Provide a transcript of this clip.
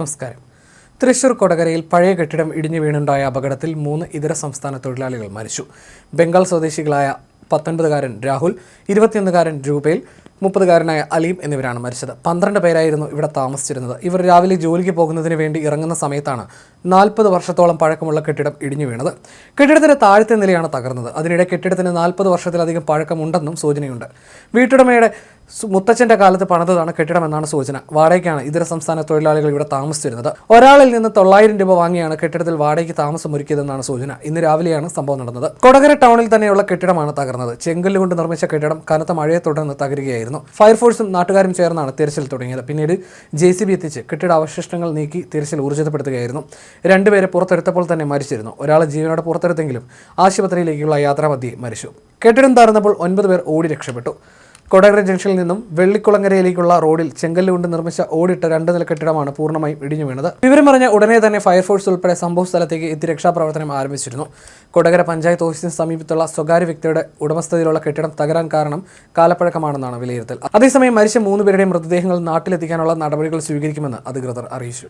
നമസ്കാരം. തൃശൂർ കൊടകരയിൽ പഴയ കെട്ടിടം ഇടിഞ്ഞു വീണുണ്ടായ അപകടത്തിൽ മൂന്ന് ഇതര സംസ്ഥാന തൊഴിലാളികൾ മരിച്ചു. ബംഗാൾ സ്വദേശികളായ പത്തൊൻപതുകാരൻ രാഹുൽ ഇരുപത്തിയൊന്നുകാരൻ രൂപയിൽ മുപ്പതുകാരനായ അലീം എന്നിവരാണ് മരിച്ചത്. പന്ത്രണ്ട് പേരായിരുന്നു ഇവിടെ താമസിച്ചിരുന്നത്. ഇവർ രാവിലെ ജോലിക്ക് പോകുന്നതിന് വേണ്ടി ഇറങ്ങുന്ന സമയത്താണ് നാൽപ്പത് വർഷത്തോളം പഴക്കമുള്ള കെട്ടിടം ഇടിഞ്ഞു വീണത്. കെട്ടിടത്തിന്റെ താഴത്തെ നിലയാണ് തകർന്നത്. അതിനിടെ കെട്ടിടത്തിന് നാൽപ്പത് വർഷത്തിലധികം പഴക്കമുണ്ടെന്നും സൂചനയുണ്ട്. വീട്ടുടമയുടെ മുത്തച്ഛന്റെ കാലത്ത് പണിതതാണ് കെട്ടിടമെന്നാണ് സൂചന. വാടകയ്ക്കാണ് ഇതര സംസ്ഥാന തൊഴിലാളികൾ ഇവിടെ താമസിച്ചിരുന്നത്. ഒരാളിൽ നിന്ന് തൊള്ളായിരം രൂപ വാങ്ങിയാണ് കെട്ടിടത്തിൽ വാടകയ്ക്ക് താമസം ഒരുക്കിയതെന്നാണ് സൂചന. ഇന്ന് രാവിലെയാണ് സംഭവം നടന്നത്. കൊടകര ടൗണിൽ തന്നെയുള്ള കെട്ടിടമാണ് തകർന്നത്. ചെങ്കല്ല് കൊണ്ട് നിർമ്മിച്ച കെട്ടിടം കനത്ത മഴയെ തുടർന്ന് തകരുകയായിരുന്നു. ഫയർഫോഴ്സും നാട്ടുകാരും ചേർന്നാണ് തിരച്ചിൽ തുടങ്ങിയത്. പിന്നീട് ജെ സി ബി എത്തിച്ച് കെട്ടിട അവശിഷ്ടങ്ങൾ നീക്കി തിരച്ചിൽ ഊർജിതപ്പെടുത്തുകയായിരുന്നു രണ്ടുപേരെ പുറത്തെടുത്തപ്പോൾ തന്നെ മരിച്ചിരുന്നു. ഒരാളെ ജീവനോടെ പുറത്തെടുത്തെങ്കിലും ആശുപത്രിയിലേക്കുള്ള യാത്രാമധ്യേ മരിച്ചു. കെട്ടിടം താറുന്നപ്പോൾ ഒൻപത് പേർ ഓടി രക്ഷപ്പെട്ടു. കൊടകര ജംഗ്ഷനിൽ നിന്നും വെള്ളിക്കുളങ്ങരയിലേക്കുള്ള റോഡിൽ ചെങ്കല്ല് കൊണ്ട് നിർമ്മിച്ച ഓടിട്ട രണ്ട് നില കെട്ടിടമാണ് പൂർണമായും ഇടിഞ്ഞു വീണത്. വിവരമറിഞ്ഞ ഉടനെ തന്നെ ഫയർഫോഴ്സ് ഉൾപ്പെടെ സംഭവ സ്ഥലത്തേക്ക് എത്തി രക്ഷാപ്രവർത്തനം ആരംഭിച്ചിരുന്നു. കൊടകര പഞ്ചായത്ത് ഓഫീസിന് സമീപത്തുള്ള സ്വകാര്യ വ്യക്തിയുടെ ഉടമസ്ഥതയിലുള്ള കെട്ടിടം തകരാൻ കാരണം കാലപ്പഴക്കമാണെന്നാണ് വിലയിരുത്തൽ. അതേസമയം മരിച്ച മൂന്ന് പേരുടെയും മൃതദേഹങ്ങൾ നാട്ടിലെത്തിക്കാനുള്ള നടപടികൾ സ്വീകരിക്കുമെന്ന് അധികൃതർ അറിയിച്ചു.